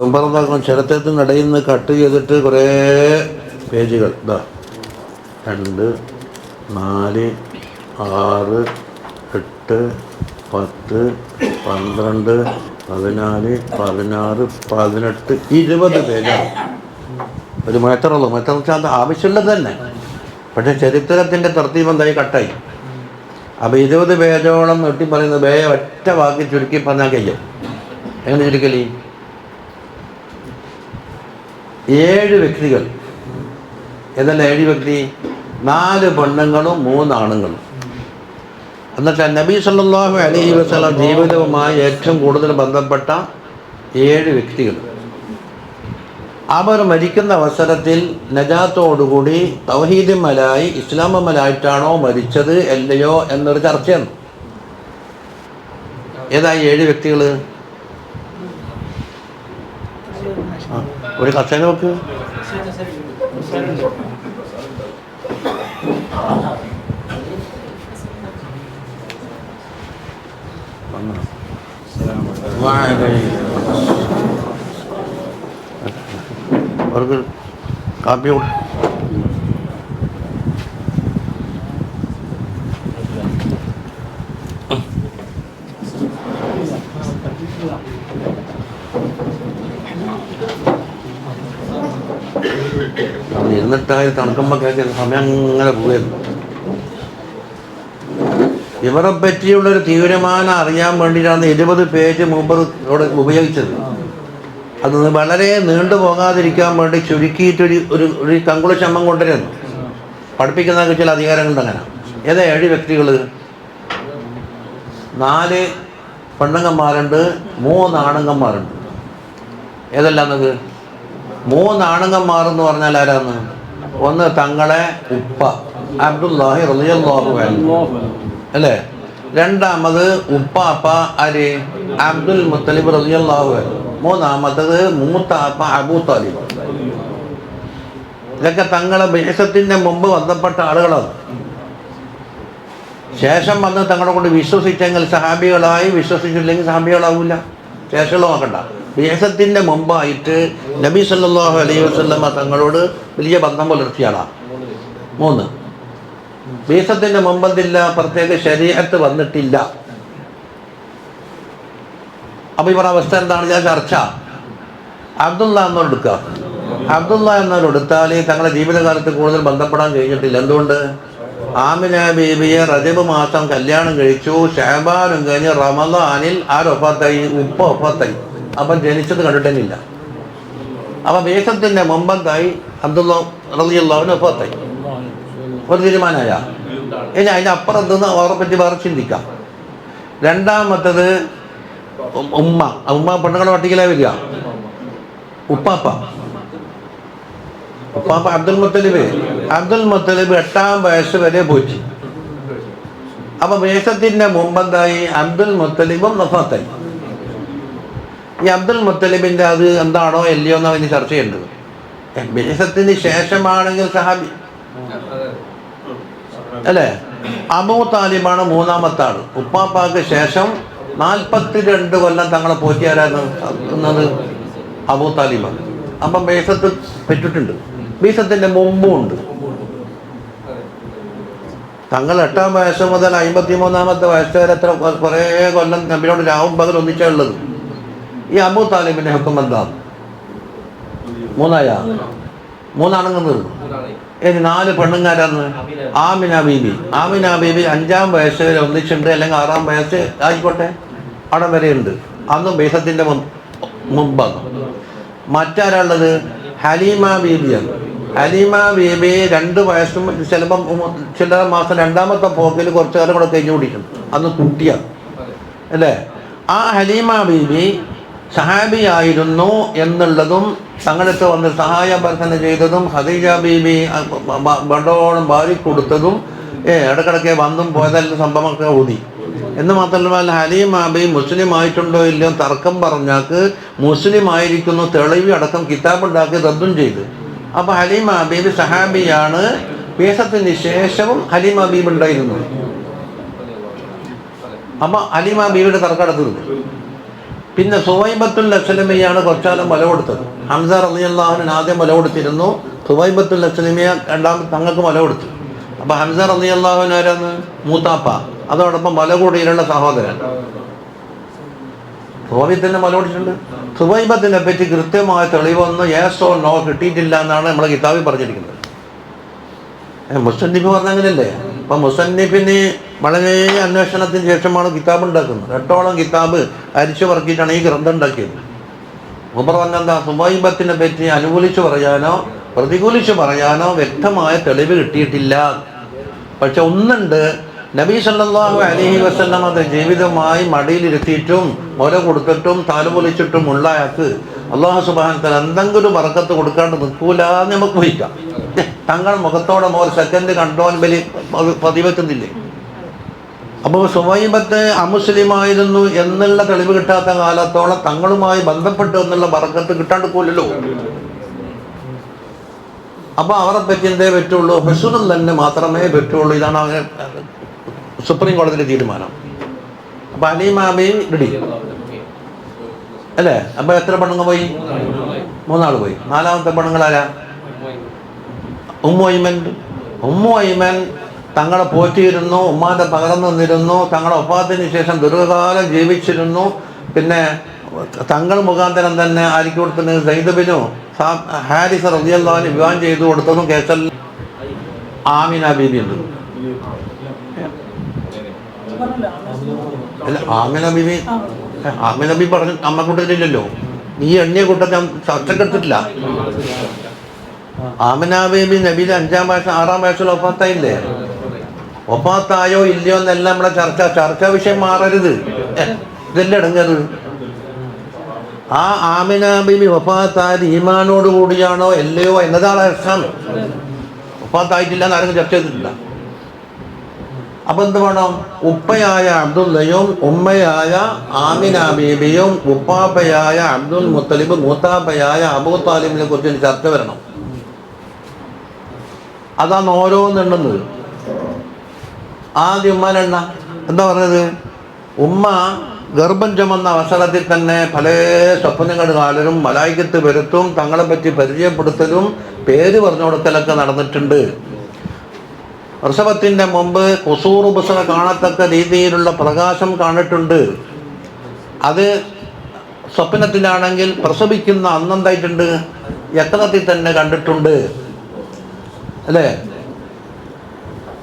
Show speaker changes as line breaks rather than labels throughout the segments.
ഒമ്പതാം കടയിൽ നിന്ന് കട്ട് ചെയ്തിട്ട് കുറേ പേജുകൾ. ഇതാ രണ്ട് നാല് ആറ് എട്ട് പത്ത് പന്ത്രണ്ട് പതിനാല് പതിനാറ് പതിനെട്ട് ഇരുപത് പേജാണ് ഒരു വെച്ചാൽ അത് ആവശ്യമുള്ളത് തന്നെ. പക്ഷേ ചരിത്രത്തിന്റെ തർത്തീപം എന്തായി? കട്ടായി. അപ്പോൾ ഇരുപത് പേജോളം വെട്ടി പറയുന്നത് ബേ ഒറ്റ വാക്കി ചുരുക്കി പറഞ്ഞാൽ കഴിയും. എങ്ങനെ ചുരുക്കലി? ഏഴ് വ്യക്തികൾ. ഏതല്ല ഏഴ് വ്യക്തി? നാല് പെണ്ണുങ്ങളും മൂന്ന് ആണുങ്ങളും. എന്നുവെച്ചാൽ നബി സല്ലല്ലാഹു അലൈഹി വസല്ലം ജീവിതവുമായി ഏറ്റവും കൂടുതൽ ബന്ധപ്പെട്ട ഏഴ് വ്യക്തികൾ. അവർ മരിക്കുന്ന അവസരത്തിൽ നജാത്തോടുകൂടി തൗഹീദിമലായി ഇസ്ലാമമലായിട്ടാണോ മരിച്ചത് അല്ലയോ എന്നൊരു ചർച്ചയാണ് ഏതായി ഏഴ് വ്യക്തികൾ? ഒരു കസേര നോക്ക് അവർക്ക് കാപ്പി കൊടു അവിടെ ഇരുന്നിട്ടായി തണുക്കുമ്പോൾ കേൾക്കുന്ന സമയം അങ്ങനെ പോയിരുന്നു ഇവരെ പറ്റിയുള്ളൊരു തീരുമാനം അറിയാൻ വേണ്ടിയിട്ടാണ് ഇരുപത് പേജ് മുമ്പ് ഇവിടെ ഉപയോഗിച്ചത്. അത് വളരെ നീണ്ടു പോകാതിരിക്കാൻ വേണ്ടി ചുരുക്കിയിട്ടൊരു ഒരു ഒരു കങ്കുള ശമ്മം കൊണ്ടുവരുന്നു. പഠിപ്പിക്കുന്ന ചില അധികാരങ്ങളുണ്ട് അങ്ങനെ. ഏതാ ഏഴ് വ്യക്തികൾ നാല് പെണ്ണുങ്ങന്മാരുണ്ട് മൂന്ന് ആണുങ്ങന്മാരുണ്ട്. ഏതല്ലാന്നത് മൂന്ന് ആണുങ്ങന്മാർ എന്ന് പറഞ്ഞാൽ ആരാന്ന്? ഒന്ന് തങ്ങളെ ഉപ്പ അബ്ദുല്ലാഹി റളിയല്ലാഹു അൻഹു. അല്ലേ? രണ്ടാമത് ഉപ്പാപ്പ ആര്? അബ്ദുൽ മുത്തലിബ് റളിയല്ലാഹു അൻഹു. മൂന്നാമത്തത് മൂത്താപ്പ അബൂ താലിബ്. ഇതൊക്കെ തങ്ങളെ ബേസത്തിന്റെ മുമ്പ് ബന്ധപ്പെട്ട ആളുകളാണ്. ശേഷം വന്ന് തങ്ങളെ കൊണ്ട് വിശ്വസിച്ചെങ്കിൽ സഹാബികളായി വിശ്വസിച്ചില്ലെങ്കിൽ സഹാബികളാവില്ല ശേഷം നോക്കണ്ട ബേസത്തിന്റെ മുമ്പായിട്ട് നബി സല്ലാഹു അലൈഹി വസല്ലമ തങ്ങളോട് വലിയ ബന്ധം പുലർത്തിയാളാണ് മൂന്ന്. ബേഹത്തിന്റെ മുമ്പന്തില്ല പ്രത്യേക ശരീരത്ത് വന്നിട്ടില്ല. അപ്പൊ ഇവരുടെ അവസ്ഥ എന്താണ്? ഞാൻ ചർച്ച. അബ്ദുള്ള എന്നോട് എടുക്കുക. അബ്ദുള്ള എന്നോട് എടുത്താൽ തങ്ങളുടെ ജീവിതകാലത്ത് കൂടുതൽ ബന്ധപ്പെടാൻ കഴിഞ്ഞിട്ടില്ല. എന്തുകൊണ്ട്? ആമിന ബീബിയെ റജബ് മാസം കല്യാണം കഴിച്ചു. ഷാബാനും കഴിഞ്ഞ് റമദാനിൽ ആരൊപ്പത്തായി ഉപ്പ ഒഫത്തായി അപ്പം ജനിച്ചത് കണ്ടിട്ടില്ല അവൻ വേഷത്തിന്റെ മുമ്പന്തായി അബ്ദുള്ള റളിയല്ലാഹുവിന് ഒപ്പത്തായി ഒരു തീരുമാനമായ. ഇനി അതിന്റെ അപ്പുറം എന്തെന്ന് അവരെ പറ്റി വേറെ ചിന്തിക്കാം. രണ്ടാമത്തത് ഉമ്മ. ഉമ്മ പെണ്ണുങ്ങളെ പട്ടികയിലേ വരിക. ഉപ്പാപ്പ. ഉപ്പാപ്പ അബ്ദുൽ മുത്തലിബ്. അബ്ദുൽ മുത്തലിബ് എട്ടാം വയസ്സ് വരെ പോറ്റി. അപ്പൊ വേഷത്തിന്റെ മുമ്പെന്തായി അബ്ദുൽ മുത്തലിബും നഫാത്തായി ഈ അബ്ദുൽ മുത്തലിബിന്റെ അത് എന്താണോ അല്ലയോ എന്ന് അവന് ചർച്ച ചെയ്യേണ്ടത്. ബിസത്തിന് ശേഷമാണെങ്കിൽ സഹാബി. അല്ലേ? അബൂ താലിബാണ് മൂന്നാമത്തെ ആൾ ഉപ്പാപ്പാക്ക് ശേഷം നാൽപ്പത്തി രണ്ട് കൊല്ലം തങ്ങളെ പോറ്റിയാരുന്നത് അബൂ താലിബാണ്. അപ്പം ബേസത്ത് പെറ്റിട്ടുണ്ട്. ബീസത്തിന്റെ മുമ്പും ഉണ്ട്. തങ്ങൾ എട്ടാം വയസ്സ് മുതൽ അമ്പത്തി മൂന്നാമത്തെ വയസ്സ് വരെ എത്ര കുറേ കൊല്ലം നബിനോട് രാവും പകൽ ഒന്നിച്ചുള്ളത് ഈ അബു താലിബിന്റെ ഹുക്കം മൂന്നായ? തീർന്നു ഇനി നാല് പെണ്ണുങ്ങാരാന്ന് ആമിന ബീബി. ആമിന ബീബി അഞ്ചാം വയസ്സ് വരെ ഒന്നിച്ചുണ്ട് അല്ലെങ്കിൽ ആറാം വയസ്സ് ആയിക്കോട്ടെ. വരെ ഉണ്ട്. അന്നും ബേസത്തിന്റെ മുമ്പാണ് മറ്റാരുള്ളത്? ഹലീമ ബീബിയാണ്. ഹലീമ ബീബി രണ്ട് വയസ്സും ചിലപ്പം ചില മാസം രണ്ടാമത്തെ പോക്കിൽ കുറച്ച് കാലം കൂടെ കഴിഞ്ഞു കൂടിയിട്ടുണ്ട് അന്ന് കുട്ടിയാണ്. അല്ലേ? ആ ഹലീമ ബീബി സഹാബിയായിരുന്നു എന്നുള്ളതും തങ്ങളടുത്ത് വന്ന് സഹായഭർത്തന ചെയ്തതും ഹദീജ ബീബി ബണ്ടോളം വാരി കൊടുത്തതും ഇടക്കിടക്കെ വന്നും പോയതെല്ലാം സംഭവമൊക്കെ ഊതി. എന്ന് മാത്രമല്ല ഹലീം ആബി മുസ്ലിം ആയിട്ടുണ്ടോ ഇല്ലയോ തർക്കം പറഞ്ഞാക്ക് മുസ്ലിം ആയിരിക്കുന്നു തെളിവ് അടക്കം കിതാബ് ഉണ്ടാക്കി റദ്ദും ചെയ്തു. അപ്പൊ ഹലീം ആബീബ് സഹാബിയാണ് പേസത്തിന് ശേഷവും ഹലീം ഹബീബ് ഉണ്ടായിരുന്നു അപ്പൊ ഹലീം അബീബിയുടെ തർക്കം തീർന്നു പിന്നെ സുവൈബത്തുൽ അസ്ലമിയാണ് കുറച്ചാലും മല കൊടുത്തത്. ഹംസ റലിയല്ലാഹുവിന് ആദ്യം മല കൊടുത്തിരുന്നു. സുവൈബത്തുൽ അസ്ലമിയ രണ്ടാമത് തങ്ങൾക്ക് മല കൊടുത്തു. അപ്പൊ ഹംസ റലിയല്ലാഹുവിന് ആരാന്ന് മൂത്താപ്പ. അതോടൊപ്പം മല കൂടിയിലുള്ള സഹോദരൻ. സുവൈബത്തിന്റെ മല കൊടുത്തിട്ടുണ്ട്. സുവൈബത്തിനെ പറ്റി കൃത്യമായ തെളിവൊന്നും യേശോ നോ കിട്ടിയിട്ടില്ല എന്നാണ് നമ്മളെ കിതാബിൽ പറഞ്ഞിരിക്കുന്നത്. മുസ്ലിം മുസന്നിഫ് പറഞ്ഞ അങ്ങനെയല്ലേ അപ്പൊ മുസന്നിഫിന് വളരെ അന്വേഷണത്തിന് ശേഷമാണ് കിതാബ് ഉണ്ടാക്കുന്നത്. എട്ടോളം കിതാബ് അരിച്ചു പറക്കിയിട്ടാണ് ഈ ഗ്രന്ഥം ഉണ്ടാക്കിയത്. മുമ്പ് പറഞ്ഞെന്താ സുബൈബത്തിനെ പറ്റി അനുകൂലിച്ച് പറയാനോ പ്രതികൂലിച്ച് പറയാനോ വ്യക്തമായ തെളിവ് കിട്ടിയിട്ടില്ല. പക്ഷെ ഒന്നുണ്ട് നബി സല്ലാഹു അലഹി വസല്ലം അത് ജീവിതമായി മടിയിലിരുത്തിയിട്ടും മുല കൊടുത്തിട്ടും താലുപൊലിച്ചിട്ടും ഉള്ള അയാൾക്ക് അള്ളാഹു സുബാനത്തിൽ എന്തെങ്കിലും വറക്കത്ത് കൊടുക്കാണ്ട് നിൽക്കൂല എന്ന് നമുക്ക് ഊഹിക്കാം. ഏ, തങ്ങൾ മുഖത്തോടെ മോർ സെക്കൻഡ് കണ്ടോൻ ബലി പതിവെക്കുന്നില്ലേ അപ്പോൾ സുബൈബത്ത് അമുസ്ലിമായിരുന്നു എന്നുള്ള തെളിവ് കിട്ടാത്ത കാലത്തോളം തങ്ങളുമായി ബന്ധപ്പെട്ടു എന്നുള്ള വറക്കത്ത് കിട്ടാണ്ട് പോലല്ലോ. അപ്പൊ അവരെ പറ്റി എന്തേ പറ്റുള്ളൂ? ഹസുനം തന്നെ മാത്രമേ പറ്റുള്ളൂ. ഇതാണ് അവരെ സുപ്രീം കോടതിയിലെ തീരുമാനം. അപ്പൊ ആബയും റെഡി അല്ലേ? അപ്പൊ എത്ര പെണ്ണുങ്ങൾ പോയി? മൂന്നാൾ പോയി. നാലാമത്തെ പെണ്ണുങ്ങളാരാ ഉമ്മു ഐമൻ ഉമ്മു ഐമൻ തങ്ങളെ പോറ്റിയിരുന്നു ഉമ്മാന്റെ പകർന്നു നിന്നിരുന്നു തങ്ങളെ ഒപ്പാത്തിന് ശേഷം ദീർഘകാലം ജീവിച്ചിരുന്നു. പിന്നെ തങ്ങൾ മുഖാന്തരം തന്നെ ആയിരിക്കും കൊടുത്തിന് സൈദബിനു ഹാരിസ് റബിയല്ലാവിന് വിവാഹം ചെയ്തു കൊടുത്തതും കേസൽ ആമിന ബീബി ഉണ്ട് അല്ല ആമിന ബീബി പറഞ്ഞ അമ്മ കൂട്ടത്തിലില്ലല്ലോ ഈ എണ്ണിയ കൂട്ടത്തെ ചർച്ചക്കെടുത്തിട്ടില്ല. ആമനാബേബി ബേബി നബിയിലെ അഞ്ചാം വയസ്സ് ആറാം വയസ്സിൽ ഒപ്പാത്തായില്ലേ? ഒപ്പാത്തായോ ഇല്ലയോ എന്നെല്ലാം നമ്മളെ ചർച്ച. ചർച്ചാ വിഷയം മാറരുത്. ഇതല്ലേ ഇടങ്ങത് ആ ആമിന ബേബി ഒപ്പാത്തായത് ഈമാനോട് കൂടിയാണോ അല്ലയോ എന്നതാണ് അർത്ഥം ഒപ്പാത്തായിട്ടില്ല എന്നാരും ചർച്ച ചെയ്തിട്ടില്ല. അപ്പൊ എന്ത് വേണം? ഉപ്പയായ അബ്ദുല്ലയും ഉമ്മയായ ആമിന ബീബിയും ഉപ്പാപ്പയായ അബ്ദുൽ മുത്തലിബ് മൂത്താപ്പയായ അബൂ താലിബിനെ കുറിച്ച് ചർച്ച വരണം. അതാണ് ഓരോന്നുണ്ടെന്നത് ആദ്യം ഉമ്മാനെണ്ണ എന്താ പറഞ്ഞത്? ഉമ്മ ഗർഭം ചുമന്ന അവസരത്തിൽ തന്നെ പല സ്വപ്നങ്ങൾ കാലരും മലായിക്കത്ത് വരുത്തും തങ്ങളെ പറ്റി പരിചയപ്പെടുത്തലും പേര് പറഞ്ഞു കൊടുക്കലൊക്കെ നടന്നിട്ടുണ്ട്. പ്രസവത്തിന്റെ മുമ്പ് കുസൂർ ബുസറ കാണത്തക്ക രീതിയിലുള്ള പ്രകാശം കാണിട്ടുണ്ട് അത് സ്വപ്നത്തിലാണെങ്കിൽ പ്രസവിക്കുന്ന അന്നെന്തായിട്ടുണ്ട്. യക്നത്തിൽ തന്നെ കണ്ടിട്ടുണ്ട്. അല്ലേ?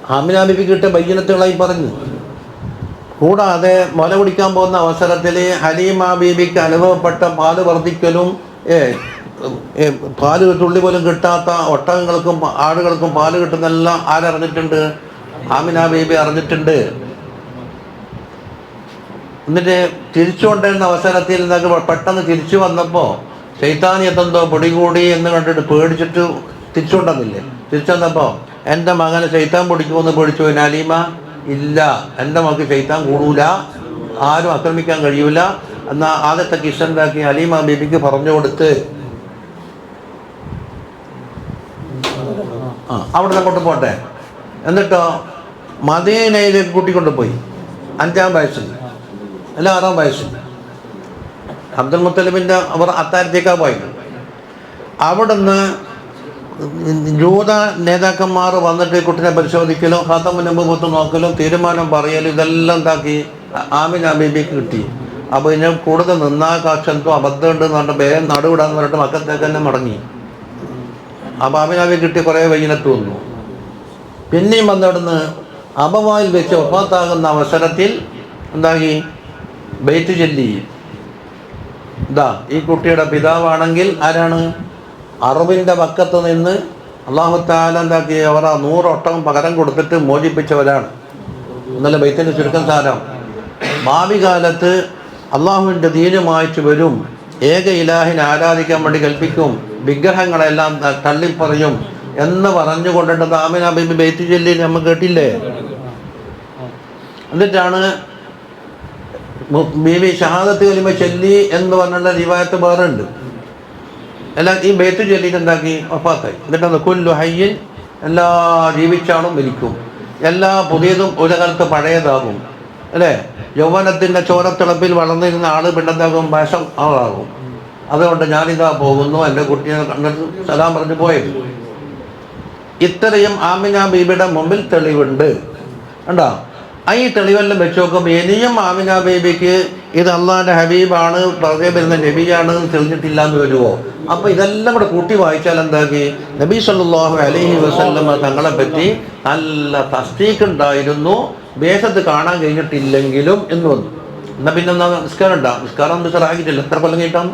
ആമിന ബിബി കിട്ടിയ ബയ്യനത്തുകളായി പറഞ്ഞു. കൂടാതെ മുല കുടിക്കാൻ പോകുന്ന അവസരത്തിൽ ഹലീമ ബീബിക്ക് അനുഭവപ്പെട്ട പാൽ വർദ്ധിക്കലും ഏ, പാൽ തുള്ളി പോലും കിട്ടാത്ത ഒട്ടകങ്ങൾക്കും ആടുകൾക്കും പാൽ കിട്ടുന്നെല്ലാം ആരറിഞ്ഞിട്ടുണ്ട്? ആമിന ബേബി അറിഞ്ഞിട്ടുണ്ട്. എന്നിട്ട് തിരിച്ചു കൊണ്ടിരുന്ന അവസരത്തിൽ നിന്നൊക്കെ പെട്ടെന്ന് തിരിച്ചു വന്നപ്പോൾ ചൈത്താനിയത്തെന്തോ പൊടികൂടി എന്ന് കണ്ടിട്ട് പേടിച്ചിട്ട് തിരിച്ചു കൊണ്ടുവന്നില്ലേ? തിരിച്ചു വന്നപ്പോൾ എന്റെ മകനെ ശൈത്താൻ പൊടിക്കുമെന്ന് പേടിച്ചു അലീമ ഇല്ല എന്റെ മകൾക്ക് ശൈത്താൻ കൂടൂല. ആരും ആക്രമിക്കാൻ കഴിയൂല. എന്നാൽ ആദ്യത്തെ കിഷൻ ഉണ്ടാക്കി അലീമ ബേബിക്ക് പറഞ്ഞു കൊടുത്ത് ആ അവിടെ നിന്ന് അങ്ങോട്ട് പോട്ടെ. എന്നിട്ടോ മദീനയിലേക്ക് കൂട്ടിക്കൊണ്ട് പോയി അഞ്ചാം വയസ്സിൽ. അല്ല ആറാം വയസ്സിൽ. അബ്ദുൽ മുത്തലിബിന്റെ അവർ അത്താരത്തേക്കാണ് പോയത്. അവിടുന്ന് ജൂത നേതാക്കന്മാർ വന്നിട്ട് കുട്ടിനെ പരിശോധിക്കലും ഖാത്തമുൻ നബുബത്ത് നോക്കലും തീരുമാനം പറയലും ഇതെല്ലാം താക്കി ആമിന ബീബിക്ക് കിട്ടി. അപ്പോൾ ഇനി കൂടുതൽ നിന്നാ കാക്ഷൻ അബദ്ധമുണ്ട് എന്ന് പറഞ്ഞിട്ട് വേഗം നടുവിടാന്ന് പറഞ്ഞിട്ട് മക്കത്തേക്ക് തന്നെ മടങ്ങി. ആമിന ബീബി കിട്ടി കുറേ വൈകിട്ട് വന്നു. പിന്നെയും വന്നിടന്ന് അപവായിൽ വെച്ച് ഒപ്പാത്താകുന്ന അവസരത്തിൽ എന്താക്കി ബെയ്ത്ത് ചൊല്ലി. ഇതാ ഈ കുട്ടിയുടെ പിതാവാണെങ്കിൽ ആരാണ്? അറബിന്റെ പക്കത്ത് നിന്ന് അള്ളാഹു താല എന്താക്കി അവർ ആ നൂറൊട്ടം പകരം കൊടുത്തിട്ട് മോചിപ്പിച്ചവരാണ്. ഇന്നലെ ബൈത്തിന്റെ ചുരുക്കം സാരം. ഭാവി കാലത്ത് അള്ളാഹുവിന്റെ ദീനുമായിട്ട് വരും. ഏക ഇലാഹിനെ ആരാധിക്കാൻ വേണ്ടി കൽപ്പിക്കും വിഗ്രഹങ്ങളെല്ലാം തള്ളി പറയും എന്ന് പറഞ്ഞുകൊണ്ടിട്ട് താമിന ബിബി ചൊല്ലി നമ്മൾ കേട്ടില്ലേ? എന്നിട്ടാണ് ബീവി ഷഹാദത്ത് കലിമ ചൊല്ലി എന്ന് പറഞ്ഞുള്ള റിവായത്ത് വേറുണ്ട് എല്ലാം ഈ ബേത്ത് ചൊല്ലിയിട്ട് എന്താക്കി? ഒപ്പാത്തായി എന്നിട്ട് കൊല്ലു ഹയ്യൻ എല്ലാ ജീവിച്ചാളും മരിക്കും. എല്ലാ പുതിയതും ഒരു കാലത്ത് പഴയതാകും. അല്ലേ? യൗവനത്തിന്റെ ചോരത്തിളപ്പിൽ വളർന്നിരുന്ന ആൾ പിണ്ടത്താകും വശം ആളാകും. അതുകൊണ്ട് ഞാനിതാ പോകുന്നു. എന്റെ കുട്ടിയെ കണ്ടിട്ട് സലാം പറഞ്ഞു പോയത്. ഇത്രയും ആമിന ബീബിയുടെ മുമ്പിൽ തെളിവുണ്ട്. കണ്ടോ? ഈ തെളിവെല്ലാം വെച്ച് നോക്കുമ്പോൾ ഇനിയും ആമിന ബീബിക്ക് ഇത് അള്ളാന്റെ ഹബീബാണ് പുറകെ വരുന്ന നബിയാണ് തെളിഞ്ഞിട്ടില്ല എന്ന് വരുമോ അപ്പോൾ ഇതെല്ലാം കൂടെ കൂട്ടി വായിച്ചാൽ എന്താക്കി? നബി സല്ലല്ലാഹു അലൈഹി വസല്ലമ്മ തങ്ങളെ പറ്റി നല്ല തസ്തീക്ക് ഉണ്ടായിരുന്നു. ദേശത്ത് കാണാൻ കഴിഞ്ഞിട്ടില്ലെങ്കിലും എന്ന് വന്നു. എന്നാൽ പിന്നെ എന്താ നിസ്കാരം ഉണ്ടാ നിസ്കാരം നിസ്കാരാക്കിയിട്ടില്ല എത്ര കൊല്ലം കഴിഞ്ഞിട്ടാണ്?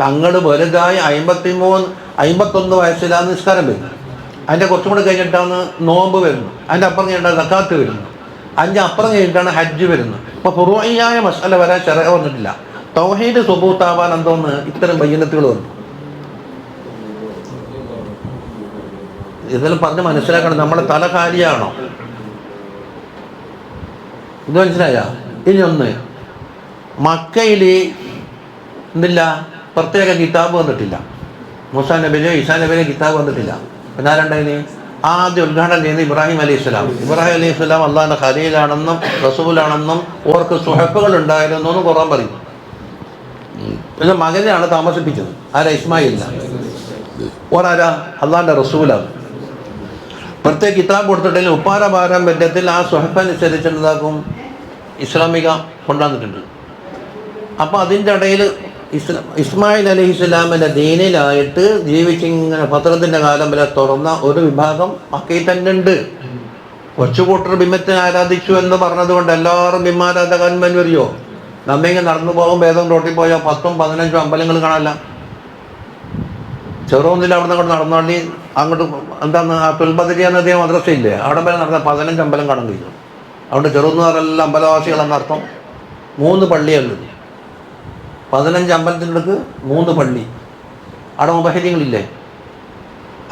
തങ്ങൾ വലുതായി അമ്പത്തി മൂന്ന് അമ്പത്തൊന്ന് വയസ്സിലാണ് നിസ്കാരം വരുന്നത്. അതിന്റെ കുറച്ചും കൂടെ കഴിഞ്ഞിട്ടാണ് നോമ്പ് വരുന്നത്. അതിന്റെ അപ്പുറം കഴിഞ്ഞിട്ടാണ് സക്കാത്ത് വരുന്നത്. അതിന്റെ അപ്പുറം കഴിഞ്ഞിട്ടാണ് ഹജ്ജ് വരുന്നത്. അപ്പോൾ പുറോയായ മസാല വരാൻ ചെറ വന്നിട്ടില്ല തൗഹീദ് സുബൂത്താവാൻ എന്തോന്ന്? ഇത്തരം ബയ്യനത്തുകൾ വന്നു. ഇതെല്ലാം പറഞ്ഞ് മനസ്സിലാക്കണം. നമ്മുടെ തല കാര്യമാണോ ഇത് മനസ്സിലായ? ഇനി ഒന്ന് മക്കയിൽ എന്തില്ല? പ്രത്യേക കിതാബ് വന്നിട്ടില്ല. മുസാ നബിയിലെ ഈസാ നബിയിലെ കിതാബ് വന്നിട്ടില്ല. പിന്നെ ആരുണ്ടായിന് ആദ്യം ഉദ്ഘാടനം ചെയ്യുന്നത് ഇബ്രാഹിം അലൈഹി സ്വലാം. ഇബ്രാഹിം അലൈഹി സ്വലാം അള്ളാഹിന്റെ ഖലീലാണെന്നും റസൂലാണെന്നും ഓർക്ക് സുഹപ്പുകൾ ഉണ്ടായിരുന്നു എന്ന് കുറവാൻ പറയും. പിന്നെ മകനെയാണ് താമസിപ്പിച്ചത്. ആരാ? ഇസ്മായില്ല ഓരാരാ? അള്ളാഹിന്റെ റസൂലാണ്. പ്രത്യേക കിതാബ് കൊടുത്തിട്ടുണ്ടെങ്കിൽ ഉപ്പാര പാരമ്പര്യത്തിൽ ആ സുഹഫ് അനുസരിച്ചുണ്ടാക്കും ഇസ്ലാമിക കൊണ്ടുവന്നിട്ടുണ്ട് അപ്പോൾ അതിന്റെ ഇടയിൽ ഇസ്ലാ ഇസ്മായിൽ അലി ഇസ്ലാമിന്റെ ദീനിലായിട്ട് ജീവിച്ചിങ്ങനെ പത്രത്തിന്റെ കാലം വരെ തുറന്ന ഒരു വിഭാഗം മക്കയിൽ തന്നെ ഉണ്ട് കൊച്ചുകൂട്ടർ ബിംബത്തിനെ ആരാധിച്ചു എന്ന് പറഞ്ഞതുകൊണ്ട് എല്ലാവരും ബിംബാരാധകന്മാർ വരികയോ നമ്മിങ്ങനെ നടന്നു പോകും വേദം റോട്ടിൽ പോയാൽ പത്തും പതിനഞ്ചും അമ്പലങ്ങൾ കാണാനല്ല. ചെറുതൊന്നില്ല അവിടെ നിന്ന് അങ്ങോട്ട് നടന്നോണ്ടി അങ്ങോട്ട് എന്താണ് ആ തുൽബദരിയ നദിയ മദ്രസയില്ലേ? അവിടെ വരെ നടന്ന പതിനഞ്ച് അമ്പലം കാണാൻ കഴിയും. അതുകൊണ്ട് ചെറുന്നാറെല്ലാം അമ്പലവാസികൾ അർത്ഥം. മൂന്ന് പള്ളിയുള്ളത് പതിനഞ്ച് അമ്പലത്തിനടുക്ക് മൂന്ന് പള്ളി. അവിടെ ഉപഹരിയങ്ങളില്ലേ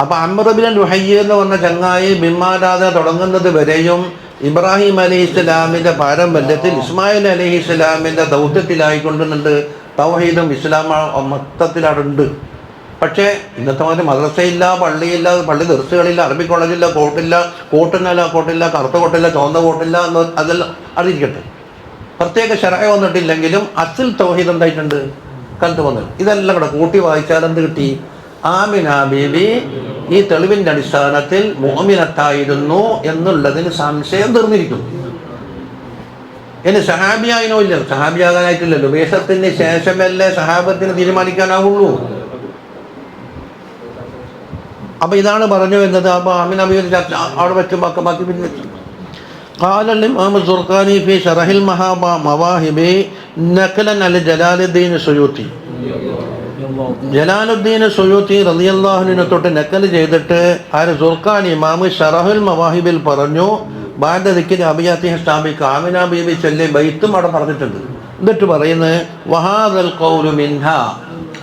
അപ്പം അമ്രബിൻ റുഹയ്യ എന്ന് പറഞ്ഞ ചങ്ങായി ബിംബാരാധന തുടങ്ങുന്നത് വരെയും ഇബ്രാഹിം അലൈഹി ഇസ്ലാമിന്റെ പാരമ്പര്യത്തിൽ ഇസ്മായിൽ അലൈഹി ഇസ്ലാമിന്റെ ദൗത്യത്തിലായിക്കൊണ്ടുണ്ട് തൗഹീദും ഇസ്ലാം ഉണ്ട് പക്ഷേ ഇന്നത്തെ മാതിരി മദ്രസയില്ല പള്ളിയില്ല പള്ളി ദർസുകളില്ല അറബി കോളേജില്ല കോട്ടില്ല കോട്ടിനല്ല കോട്ടില്ല കറുത്ത കോട്ടില്ല ചുവന്ന കോട്ടില്ല എന്ന് അതെല്ലാം അറിയിക്കട്ടെ പ്രത്യേക ശരായ വന്നിട്ടില്ലെങ്കിലും അസിൽ തൗഹീദ് എന്തായിട്ടുണ്ട്? കലത്ത് വന്നത് ഇതെല്ലാം കൂടെ കൂട്ടി വായിച്ചാൽ എന്ത് കിട്ടി? ആമിന ബീബി ഈ തെളിവിന്റെ അടിസ്ഥാനത്തിൽ മോമിനത്തായിരുന്നു എന്നുള്ളതിന് സംശയം തീർന്നിരിക്കുന്നു. ഇനി സഹാബിയായിനോ ഇല്ല സഹാബിയാകാനായിട്ടില്ലല്ലോ. വേഷത്തിന് ശേഷമല്ലേ സഹാബത്തിന് തീരുമാനിക്കാനാവുള്ളൂ. അപ്പൊ ഇതാണ് പറഞ്ഞു എന്നത് അപ്പൊ അമിൻ അബിയുടെ ചർച്ച അവിടെ വെച്ച് ബാക്കി ബാക്കി പിന്നെ വെച്ചു قال الإمام الزرقاني في شرح المهابة مواهب نقلا على جلال الدين السيوطي ജലാലുദ്ദീൻ സുയൂത്തി റളിയല്ലാഹുവിനെ തൊട്ട് നക്കൽ ചെയ്തിട്ട് ആര് സുർഖാൻ ഇമാമ് ഷറഹുൽ മവാഹിബിൽ പറഞ്ഞു ബാധതിക്ക് അബിയാത്തി സ്ഥാപി കാമിന ബീബി ചൊല്ലി ബൈത്തും അവിടെ പറഞ്ഞിട്ടുണ്ട് എന്നിട്ട് പറയുന്നത് വഹാദൽ കൗലു മിൻഹ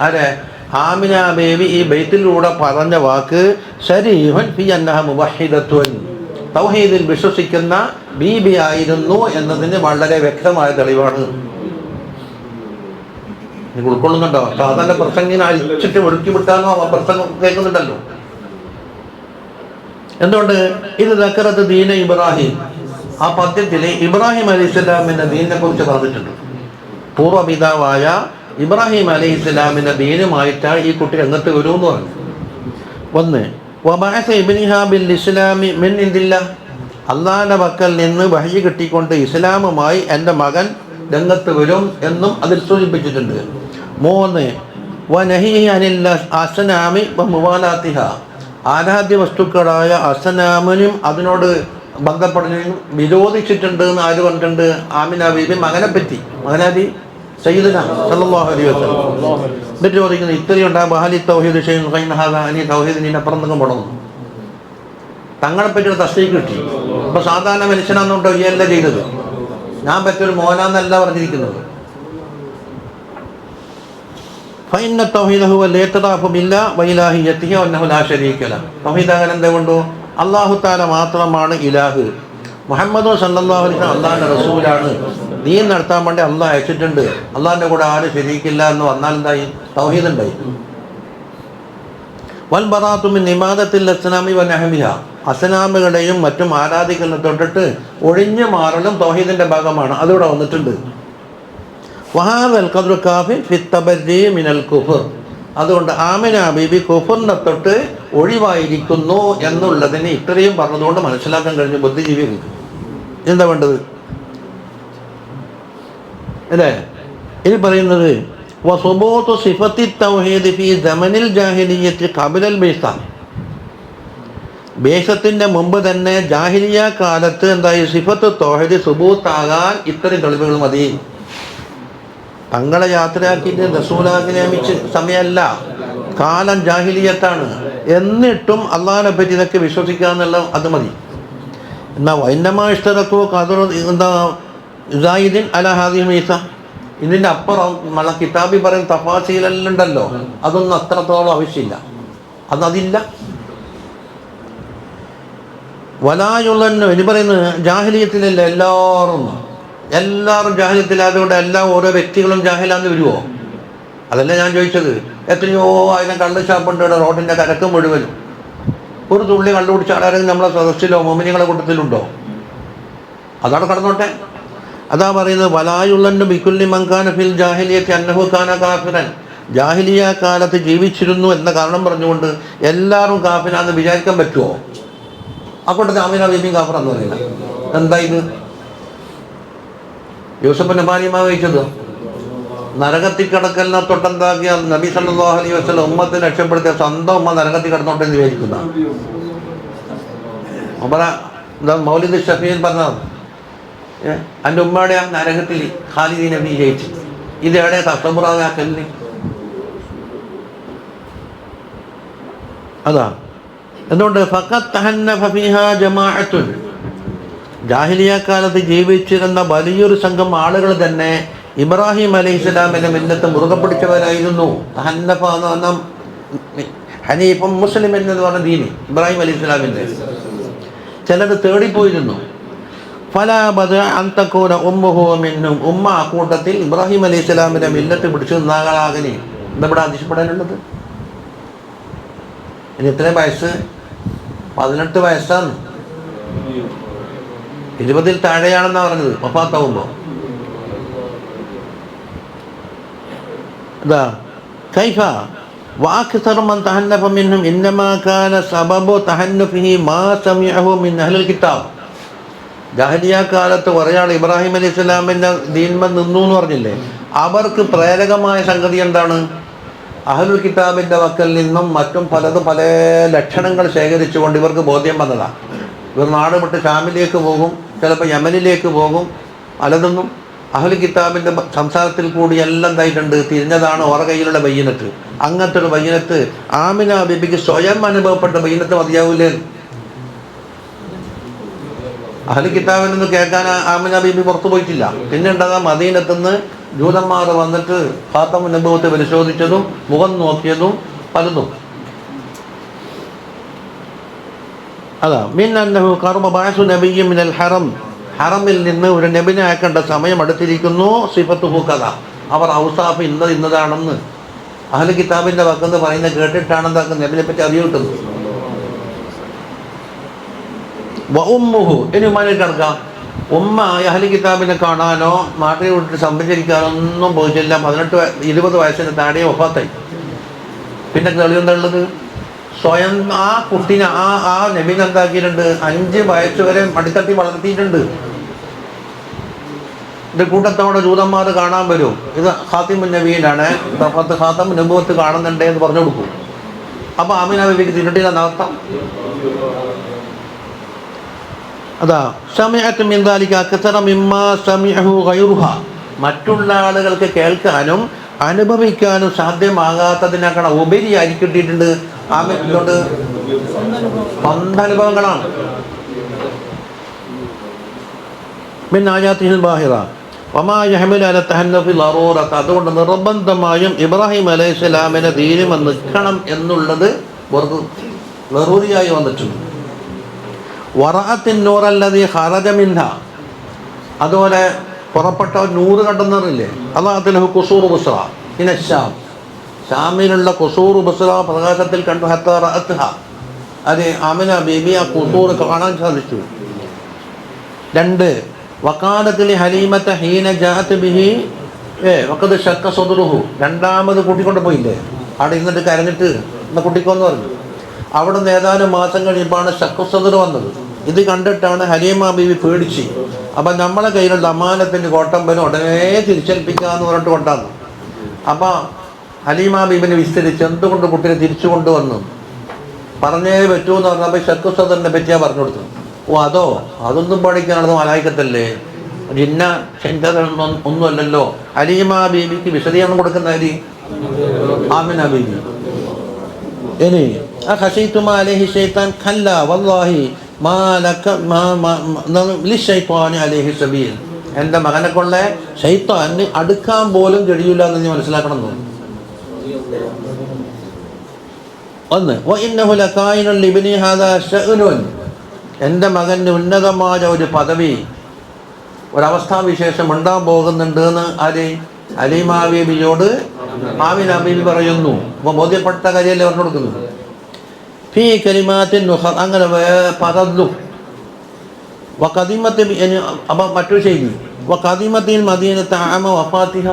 ആരെ ആമിന ബേബി ഈ ബൈത്തിലൂടെ പറഞ്ഞ വാക്ക് ശരീഹൻ ഫി അന്നഹ തൗഹീദിൽ വിശ്വസിക്കുന്ന ബീബി ആയിരുന്നു എന്നതിന് വളരെ വ്യക്തമായ തെളിവാണ്. ഉൾക്കൊള്ളുന്നുണ്ടോ? സാധാരണ പ്രസംഗിനെ അഴിച്ചിട്ട് ഒഴുക്കി വിട്ടാലോ? ആ പ്രസംഗം കേൾക്കുന്നുണ്ടല്ലോ. എന്തുകൊണ്ട്? ഇത് തക്കറത്ത് ദീന ഇബ്രാഹിം. ആ പദ്യത്തിൽ ഇബ്രാഹിം അലി ഇസ്ലാമിന്റെ ദീനിനെ കുറിച്ച് പറഞ്ഞിട്ടുണ്ട്. പൂർവപിതാവായ ഇബ്രാഹിം അലൈഹി ഇസ്ലാമിന്റെ ദീനുമായിട്ടാണ് ഈ കുട്ടി എന്നിട്ട് വരുമെന്ന് പറഞ്ഞു. ഒന്ന് ഇബ്നിഹാബിൻ ഇസ്ലാമി മിൻ ഇന്ദില്ല അള്ളാഹിന്റെ മക്കൾ നിന്ന് വഹി കിട്ടിക്കൊണ്ട് ഇസ്ലാമുമായി എന്റെ മകൻ രംഗത്ത് വരും എന്നും അതിൽ സൂചിപ്പിച്ചിട്ടുണ്ട്. മൂന്ന് അസനാമി മുവാലാത്തിഹ. ആരാധ്യ വസ്തുക്കളായ അസനാമിനും അതിനോട് ബന്ധപ്പെടുന്നതിനും വിരോധിച്ചിട്ടുണ്ട് എന്ന് ആര് പറഞ്ഞിട്ടുണ്ട്? ആമിന ബീബി മകനെ പറ്റി മകനാബി സയ്യിദന സല്ലല്ലാഹു അലൈഹി വസല്ലം. എന്നിട്ട് ചോദിക്കുന്നത് ഇത്രയുണ്ട് ബഹാലി തൗഹീദ് ഷെയ്ൻ ഖൈന ഹാദ അനി തൗഹീദിന് അപ്പുറം നിങ്ങൾ തങ്ങളെ പറ്റിയൊരു തസ്തീക്ക് കിട്ടി. അപ്പോൾ സാധാരണ മനുഷ്യനാണെന്നുണ്ടോ ഈ അല്ല ചെയ്തത്? ഞാൻ പറ്റൊരു മോനാന്നല്ല പറഞ്ഞിരിക്കുന്നത്. ഫൈന തൗഹീദഹു ലേത്തതാഫു ബില്ല വൈലാഹിയത്തിഹി ഒന്നഹു ലാ ഷരീക്കല തൗഹീദ് അങ്ങനെ എന്തുകൊണ്ടു അള്ളാഹു താല മാത്രമാണ് ഇലാഹ്. മുഹമ്മദ് സല്ലല്ലാഹു അലൈഹി അള്ളാഹിന്റെ റസൂലാണ് ദീൻ നടത്താൻ വേണ്ടി അള്ളാഹ് അയച്ചിട്ടുണ്ട്. അള്ളാഹിന്റെ കൂടെ ആരും ശരിക്കില്ല എന്ന് വന്നാൽ എന്തായി തൗഹീദ് ഉണ്ടായി വൽ ബറാത്തുമിൻ നിമാദത്തിൽ അസനാമി വൻ അഹമിയ അസനാമുകളെയും മറ്റും ആരാധിക്കുന്ന തൊട്ടിട്ട് ഒഴിഞ്ഞു മാറലും തൗഹീദിന്റെ ഭാഗമാണ്. അതിവിടെ വന്നിട്ടുണ്ട്. വഹാദൽ ഖദ്റു കാഫി ഫിത്തബരി മിനൽ കുഫർ. അതുകൊണ്ട് ആമിന ബീബി കുഫറിനെ തൊട്ട് ഒഴിവായിരിക്കുന്നു എന്നുള്ളതിന് ഇത്രയും പറഞ്ഞതുകൊണ്ട് മനസ്സിലാക്കാൻ കഴിഞ്ഞു ബുദ്ധിജീവികൾക്ക്. എന്താ വേണ്ടത്? അല്ലേ? ഇനി പറയുന്നത് വസുബൂത്തു സിഫത്തി മുമ്പ് തന്നെ ജാഹിലിയ കാലത്ത് എന്തായി? സിഫത്ത് തൗഹീദ് സുബൂത്താകാൻ ഇത്തരം കളിവുകൾ മതി. തങ്ങളെ യാത്രയാക്കിയിട്ട് നിയമിച്ച് സമയമല്ല. കാലം ജാഹിലിയത്താണ്. എന്നിട്ടും അള്ളാഹിനെ പറ്റി ഇതൊക്കെ വിശ്വസിക്കുക എന്നുള്ള അത് മതി. എന്നാ വൈന്നമാ ഇഷ്ടതക്കോ കഥ എന്താ ഇസായിദിൻ അല ഹാദി മീസ. ഇതിന്റെ അപ്പുറം നമ്മളെ കിതാബി പറയുന്ന തഫാസീലെല്ലാം ഉണ്ടല്ലോ അതൊന്നും അത്രത്തോളം ആവശ്യമില്ല. അതതില്ല. വലായുള്ളന്നു ഇനി പറയുന്നത് ജാഹലിയത്തിലല്ല എല്ലാവരും? എല്ലാവരും ജാഹലിയത്തിലായതുകൊണ്ട് എല്ലാ ഓരോ വ്യക്തികളും ജാഹിലാന്ന് വരുമോ അതല്ല ഞാൻ ചോദിച്ചത്. എത്രയോ ആയിരം കള്ള് ഷാപ്പുണ്ട് ഇവിടെ റോഡിന്റെ കരക്ക് മുഴുവനും. ഒരു തുള്ളി കള്ളുപിടിച്ച ആരെങ്കിലും നമ്മളെ സദസ്സിലോ മോമിനികളെ കൂട്ടത്തിലുണ്ടോ? അതാണ് കടന്നോട്ടെ. അതാ പറയുന്നത് വലായുള്ളന്റെ ബിക്കുല്ലി മങ്കാന ഫിൽ ജാഹിലിയറ്റ് അന്നഹു ഖാന കാഫിറൻ. ജാഹിലിയ കാലത്ത് ജീവിച്ചിരുന്നു എന്ന കാരണം പറഞ്ഞുകൊണ്ട് എല്ലാവരും കാഫിനാന്ന് വിചാരിക്കാൻ പറ്റുമോ അക്കൂട്ടത്തിൽ അമീന ബീബി കാഫർ എന്ന് പറയുന്നത്. എന്താ ഇത്? യൂസഫ് ഭാര്യമാ വഹിച്ചത് നരകത്തിൽ കിടക്കലിനെ തൊട്ടെന്താക്കിയ നബി സല്ലല്ലാഹു അലൈഹി വസല്ലം ഉമ്മത്തെ രക്ഷപ്പെടുത്തിയ സ്വന്തം ഉമ്മ നരകത്തിൽ കിടന്നോട്ടെ എന്ന് വിചാരിക്കുന്ന? മൗലിദ് ഷഫീൻ പറഞ്ഞത് എന്റെ ഉമ്മയുടെ ആ നരകത്തിൽ ഖാലിദി നബി ജയിച്ചു. ഇത് എവിടെ? തസബുറാകലിന് അതാ. എന്തുകൊണ്ട്? ജമാഅത്തുൻ. ജാഹിലിയ കാലത്ത് ജീവിച്ചിരുന്ന വലിയൊരു സംഘം ആളുകൾ തന്നെ ഇബ്രാഹിം അലൈഹി സ്വലാമിനെ മിന്നത്ത് മുറുകെ പിടിച്ചവരായിരുന്നു. തഹന്നഫ എന്ന് പറഞ്ഞ ഹനീഫം മുസ്ലിം എന്ന് പറഞ്ഞ ദീനി ഇബ്രാഹിം അലൈഹി സ്വലാമിന്റെ ചിലത് തേടിപ്പോയിരുന്നു. ഫലാബദ് അന്തക്കൂന ഉമ്മുഹു മിന്നും ഉമ്മ ആ കൂട്ടത്തിൽ ഇബ്രാഹിം അലൈഹി സ്വലാമിന്റെ മില്ലത്ത് പിടിച്ചു നാകളാകനെ ഇവിടെ അതിശപ്പെടാനുള്ളത് ഇനി ഇത്രയും വയസ്സ് പതിനെട്ട് വയസ്സാണ് ഇരുപതിൽ താഴെയാണെന്നാണ് പറഞ്ഞത് വഫാത്താവുമ്പോൾ ഇതാ കൈഫ واكثر من تحنف منهم انما كان سبب تحنفه ما سمعه من اهل الكتاب ജാഹലിയ കാലത്ത് ഒരാൾ ഇബ്രാഹിം അലി ഇസ്ലാമിന്റെ ദീൻമ നിന്നു എന്ന് പറഞ്ഞില്ലേ? അവർക്ക് പ്രേരകമായ സംഗതി എന്താണ്? അഹലുൽ കിതാബിന്റെ വക്കൽ നിന്നും മറ്റും പലതും പല ലക്ഷണങ്ങൾ ശേഖരിച്ചുകൊണ്ട് ഇവർക്ക് ബോധ്യം വന്നതാണ് ഇവർ നാട് വിട്ട് ഷാമിലേക്ക് പോകും ചിലപ്പോൾ യമനിലേക്ക് പോകും പലതൊന്നും അഹ്ലു കിതാബിന്റെ സംസാരത്തിൽ കൂടി എല്ലാം തായിട്ടുണ്ട് തിരിഞ്ഞതാണ് ഓറ കയ്യിലുള്ള ബയ്യനത്ത്. അങ്ങനത്തെ ഒരു ബയ്യനത്ത് ആമിന ബിബിക്ക് സ്വയം അനുഭവപ്പെട്ട ബയ്യനത്ത് മതിയാവൂലേ? അഹ്ലു കിതാബിൽ നിന്ന് കേൾക്കാൻ ആമിന ബീബി പുറത്തു പോയിട്ടില്ല. പിന്നെ ഉണ്ടാകാ മദീനത്തുനിന്ന് ജൂതന്മാർ വന്നിട്ട് ഫാത്തം അനുഭവത്തെ പരിശോധിച്ചതും മുഖം നോക്കിയതും പലതും. അതാ മിൻ അന്നഹു കർമ്മ ബാസു നബിയും മിനൽ ഹറം. ഹറമിൽ നിന്ന് ഒരു നബിനെ അയക്കേണ്ട സമയം അടുത്തിരിക്കുന്നു സിഫത്ത് കഥ. അവർ ഔസാഫ് ഇന്നത് ഇന്നതാണെന്ന്. അഹ്ലു കിതാബിന്റെ വക്കെന്ന് പറയുന്നത് കേട്ടിട്ടാണ് എന്താക്കുന്നത് നബിനെ പറ്റി അറിവ് വ ഉമ്മുഹു. ഇനി ഉമ്മാനെ കിടക്കാം ഉമ്മ അഹലി കിതാബിനെ കാണാനോ നാട്ടിൽ വിട്ടിട്ട് സഞ്ചരിക്കാനോ ഒന്നും പോയിട്ടില്ല. പതിനെട്ട് ഇരുപത് വയസ്സിന് താഴെ ഒഫാത്തായി പിന്നെ കളി എന്താ ഉള്ളത്? സ്വയം ആ കുട്ടിനെ ആ ആ നബീൻ എന്താക്കിയിട്ടുണ്ട്? അഞ്ച് വയസ്സ് വരെ മടിത്തട്ടി വളർത്തിയിട്ടുണ്ട്. ഇത് കൂട്ടത്തോടെ ജൂതന്മാർ കാണാൻ വരും. ഇത് ഹാത്തിമുൻ നബീനാണ്. പത്ത് ഖാത്തം നബുവത്ത് കാണുന്നുണ്ടേ എന്ന് പറഞ്ഞു കൊടുക്കും. അപ്പൊ ആമീന ബിബിക്ക് തിന്നിട്ടില്ല നടത്താം അതാ സമയത്ത് മിന്താലിക്ക് അക്കസറ മിമ്മ സമയഹു ഗൈറുഹ. മറ്റുള്ള ആളുകൾക്ക് കേൾക്കാനും അനുഭവിക്കാനും സാധ്യമാകാത്തതിനേക്കാൾ ഉപരിയായി കിട്ടിയിട്ടുണ്ട് ആമ ഇതുകൊണ്ട് പന്തനുഭവങ്ങളാണ്. പിന്നെ ആയാത്തിൽ ബാഹിറ. അതുകൊണ്ട് നിർബന്ധമായും ഇബ്രാഹിം അലൈഹി സ്വലാമിനെ ധീരം നിൽക്കണം എന്നുള്ളത് വെറുതെ വെറുതെയായി വന്നിട്ടുണ്ട്. വറഅത്തിൻ നൂറല്ലതി ഖറജ മിൻഹ. അതുപോലെ പുറപ്പെട്ട നൂറ് കണ്ടെന്നറില്ലേ അതാത്തിന് കുസൂർ ബുസ്ര ഇനശാം ഷാമിലുള്ള കുസൂർ ബുസ്ര പ്രകാശത്തിൽ കണ്ടു ഹത്ത റഅത്ഹ. അത് അമിന ബീബി ആ കുസൂർ കാണാൻ സാധിച്ചു. രണ്ട് വക്കാലത്തിൽ ഹലീമത്ത ഹീന ജാത്ത് ബിഹി ഏ വക്കത് ഷക്ക സ്വതുറുഹു രണ്ടാമത് കൂട്ടിക്കൊണ്ട് പോയില്ലേ? അവിടെ ഇന്നിട്ട് കരഞ്ഞിട്ട് എന്നാ കുട്ടിക്കോന്ന് പറഞ്ഞു. അവിടെ നിന്ന് ഏതാനും മാസം കഴിയുമ്പോഴാണ് ഷക്ക വന്നത്. ഇത് കണ്ടിട്ടാണ് ഹലീമ ബീവി പേടിച്ച്. അപ്പം നമ്മളെ കയ്യിലുള്ള അമാനത്തിന്റെ കോട്ടമ്പനും ഉടനെ തിരിച്ചേൽപ്പിക്കാന്ന് പറഞ്ഞിട്ട് കൊണ്ടാന്ന് അപ്പം ഹലീമ ബീബിനെ വിസ്തരിച്ച് എന്തുകൊണ്ട് കുട്ടിയെ തിരിച്ചു കൊണ്ടുവന്നു? പറഞ്ഞേ പറ്റൂ എന്ന് പറഞ്ഞപ്പോൾ ഷക്കു സദറിനെ പറ്റിയാ പറഞ്ഞു കൊടുത്തു ഓ അതോ? അതൊന്നും പഠിക്കാനുള്ളത് മലായിക്കത്തല്ലേ ജിന്ന ചിന്തകളൊന്നും ഒന്നുമല്ലല്ലോ. ഹലീമ ബീബിക്ക് വിശദീകരണം കൊടുക്കുന്ന അരി ആമിന ബീബി ഇനി എന്റെ മകനെ കൊള്ള ഷൈത്താന് അടുക്കാൻ പോലും കഴിയില്ല എന്ന് നീ മനസ്സിലാക്കണം തോന്നുന്നു ഒന്ന് എന്റെ മകന് ഉന്നതമായ ഒരു പദവി ഒരവസ്ഥാവിശേഷം ഉണ്ടാകാൻ പോകുന്നുണ്ട് എന്ന് ആര് അലിമാബീബിയോട് മാവിൻ അബിൽ പറയുന്നു. അപ്പോൾ ബോധ്യപ്പെട്ട കാര്യമല്ലേ പറഞ്ഞു കൊടുക്കുന്നത്? ഫീ കരിമാത്തിൻ അങ്ങനെ പതന്നു. വക്കതിമത്ത് അപ്പം മറ്റൊരു ചെയ്തി. വക്കതിമത്തിൽ മദീനത്തെ ആമ വഫാത്തിഹ.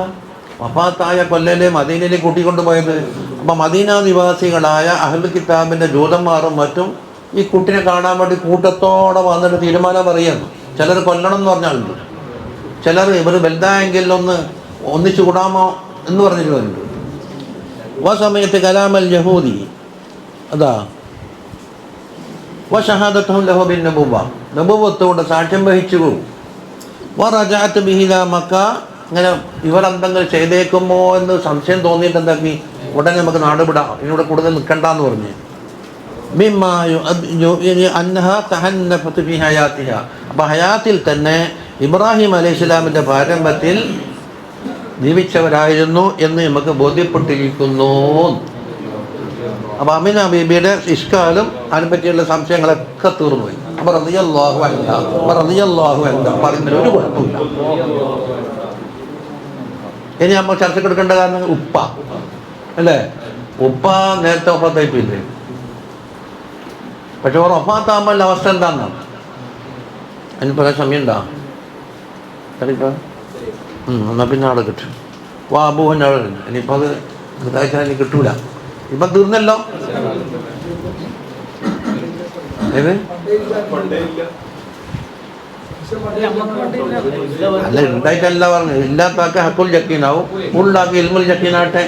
വഫാത്തായ കൊല്ലലെ മദീനയിലേക്ക് കൂട്ടിക്കൊണ്ടുപോയത്? പോയത് അപ്പം മദീന നിവാസികളായ അഹ്ലു കിതാബിന്റെ ജൂതന്മാരും മറ്റും ഈ കുട്ടിനെ കാണാൻ വേണ്ടി കൂട്ടത്തോടെ വന്നിട്ട് തീരുമാനം പറയുന്നു. ചിലർ കൊല്ലണം എന്ന് പറഞ്ഞാലുണ്ട്. ചിലർ ഇവർ വലുതായെങ്കിൽ ഒന്ന് ഒന്നിച്ചു കൂടാമോ എന്ന് പറഞ്ഞിരുന്നുണ്ട് ആ സമയത്ത് കലാമൽ ജഹൂദി അതാ വഷഹാദത്തും ലഹു നബൂബ നബൂബത്തോടെ സാക്ഷ്യം വഹിച്ചു. വറജാത്ത് ബിഹില മക്ക ഇങ്ങനെ ഇവരെന്തെങ്കിലും ചെയ്തേക്കുമോ എന്ന് സംശയം തോന്നിയിട്ട് എന്താക്കി ഉടനെ നമുക്ക് നാട് വിടാം ഇവിടെ കൂടുതൽ നിൽക്കണ്ട എന്ന് പറഞ്ഞു അപ്പോൾ ഹയാത്തിൽ തന്നെ ഇബ്രാഹിം അലൈഹി ഇസ്ലാമിന്റെ പാരമ്പര്യത്തിൽ ജീവിച്ചവരായിരുന്നു എന്ന് നമുക്ക് ബോധ്യപ്പെട്ടിരിക്കുന്നു. അപ്പോൾ അമിന ബീബിയുടെ ഇഷ്കാലും അതിനെപ്പറ്റിയുള്ള സംശയങ്ങളൊക്കെ തീർന്നുപോയി. അപ്പോൾ റതിയല്ലാഹു അല്ല അപ്പോൾ റതിയല്ലാഹു അല്ല പറയുന്നതിൽ ഒരു കുഴപ്പമില്ല. ഇനി നമ്മൾ ചർച്ച എടുക്കേണ്ട കാരണം ഉപ്പ. അല്ലേ? ഉപ്പ നേരത്തെ ഒപ്പത്തായിപ്പില്ലേ പക്ഷെ ഓർ ഒപ്പാത്താകുമ്പോൾ അവസ്ഥ എന്താണെന്നാണ് അതിന് പറയാൻ സമയം ഉണ്ടോ എന്നാൽ പിന്നെ അവിടെ കിട്ടും. വാ അബൂഹന്റെ അവിടെ ഉണ്ട് ഇനിയിപ്പോൾ അത് കൃതാഴ്ച ഇനി കിട്ടൂല. ഇപ്പം തീർന്നല്ലോ. അല്ല ഉണ്ടായിട്ടല്ല പറഞ്ഞു ഇല്ലാത്താക്ക ഹക്കുൽ ജക്കീനാവും ഉള്ളാക്കി ഇൽമുൽ ജക്കീനാട്ടെ